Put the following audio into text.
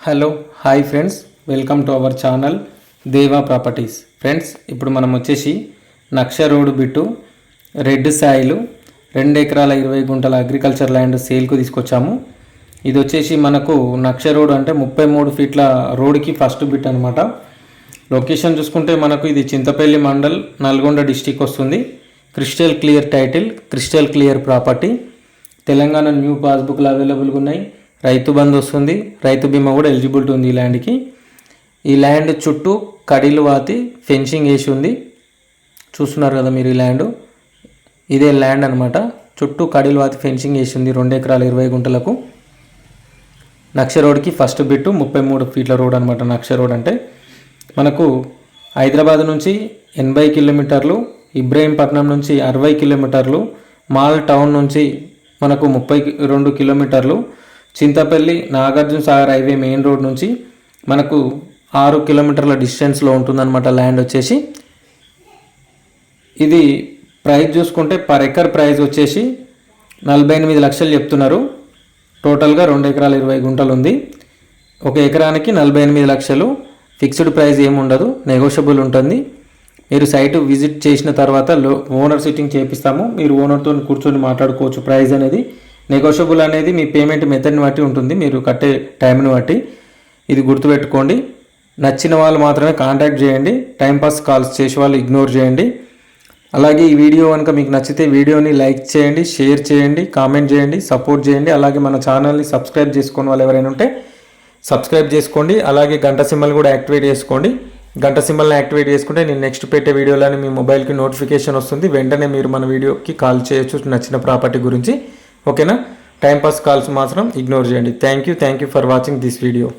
Hello hi friends welcome to our channel Deva properties friends ఇప్పుడు మనం వచ్చేసి నక్ష రోడ్డు బిట్టు రెడ్ సాయిలు రెండు ఎకరాల ఇరవై గుంటల అగ్రికల్చర్ ల్యాండ్ సేల్కు తీసుకొచ్చాము. ఇది వచ్చేసి మనకు నక్ష రోడ్ అంటే ముప్పై మూడు ఫీట్ల రోడ్కి ఫస్ట్ బిట్ అనమాట లొకేషన్ చూసుకుంటే మనకు ఇది చింతపల్లి మండల్ నల్గొండ డిస్టిక్ వస్తుంది. Crystal clear title crystal clear property Telangana new పాస్బుక్లు అవైలబుల్గా ఉన్నాయి. రైతు బంధు వస్తుంది. రైతు బీమా కూడా ఎలిజిబిలిటీ ఉంది ఈ ల్యాండ్కి ఈ ల్యాండ్ చుట్టూ కడీలు వాతి ఫెన్సింగ్ వేసి ఉంది. చూస్తున్నారు కదా మీరు ఈ ల్యాండ్ ఇదే ల్యాండ్ అనమాట చుట్టూ కడీలు వాతి ఫెన్సింగ్ వేసి ఉంది. రెండు ఎకరాలు ఇరవై గుంటలకు. నక్ష రోడ్కి ఫస్ట్ బిట్టు ముప్పై మూడు ఫీట్ల రోడ్ అనమాట నక్ష రోడ్ అంటే. మనకు హైదరాబాద్ నుంచి ఎనభై కిలోమీటర్లు ఇబ్రహీంపట్నం నుంచి అరవై కిలోమీటర్లు మాల్ టౌన్ నుంచి మనకు ముప్పై రెండు కిలోమీటర్లు Chintapalli Nagarjuna Sagar highway main road నుంచి మనకు ఆరు కిలోమీటర్ల డిస్టెన్స్లో ఉంటుందన్నమాట ల్యాండ్ వచ్చేసి. ఇది ప్రైస్ చూసుకుంటే పర్ ఎకర్ ప్రైస్ వచ్చేసి నలభై ఎనిమిది లక్షలు చెప్తున్నారు. టోటల్గా రెండు ఎకరాల ఇరవై గుంటలు ఉంది. ఒక ఎకరానికి నలభై ఎనిమిది లక్షలు. ఫిక్స్డ్ ప్రైస్ ఏమి ఉండదు. నెగోషియబుల్ ఉంటుంది. మీరు సైట్ విజిట్ చేసిన తర్వాత లో ఓనర్ సిట్టింగ్ చేపిస్తాము. మీరు ఓనర్తో కూర్చొని మాట్లాడుకోవచ్చు ప్రైస్ అనేది. నెగోషియబుల్ అనేది మీ పేమెంట్ మెథడ్ని బట్టి ఉంటుంది. మీరు కట్టే టైంని బట్టి ఇది గుర్తుపెట్టుకోండి. నచ్చిన వాళ్ళు మాత్రమే కాంటాక్ట్ చేయండి. టైంపాస్ కాల్స్ చేసే వాళ్ళు ఇగ్నోర్ చేయండి. అలాగే ఈ వీడియో కనుక మీకు నచ్చితే వీడియోని లైక్ చేయండి షేర్ చేయండి కామెంట్ చేయండి సపోర్ట్ చేయండి. అలాగే మన ఛానల్ని సబ్స్క్రైబ్ చేసుకుని వాళ్ళు ఎవరైనా ఉంటే సబ్స్క్రైబ్ చేసుకోండి. అలాగే గంట సింబల్ కూడా యాక్టివేట్ చేసుకోండి. గంట సింబల్ని యాక్టివేట్ చేసుకుంటే నేను నెక్స్ట్ పెట్టే వీడియోలని మీ మొబైల్కి నోటిఫికేషన్ వస్తుంది. వెంటనే మీరు మన వీడియోకి కాల్ చేయొచ్చు నచ్చిన ప్రాపర్టీ గురించి. ఓకేనా? టైంపాస్ కాల్స్ మాత్రం ఇగ్నోర్ చేయండి. Thank you thank you for watching this video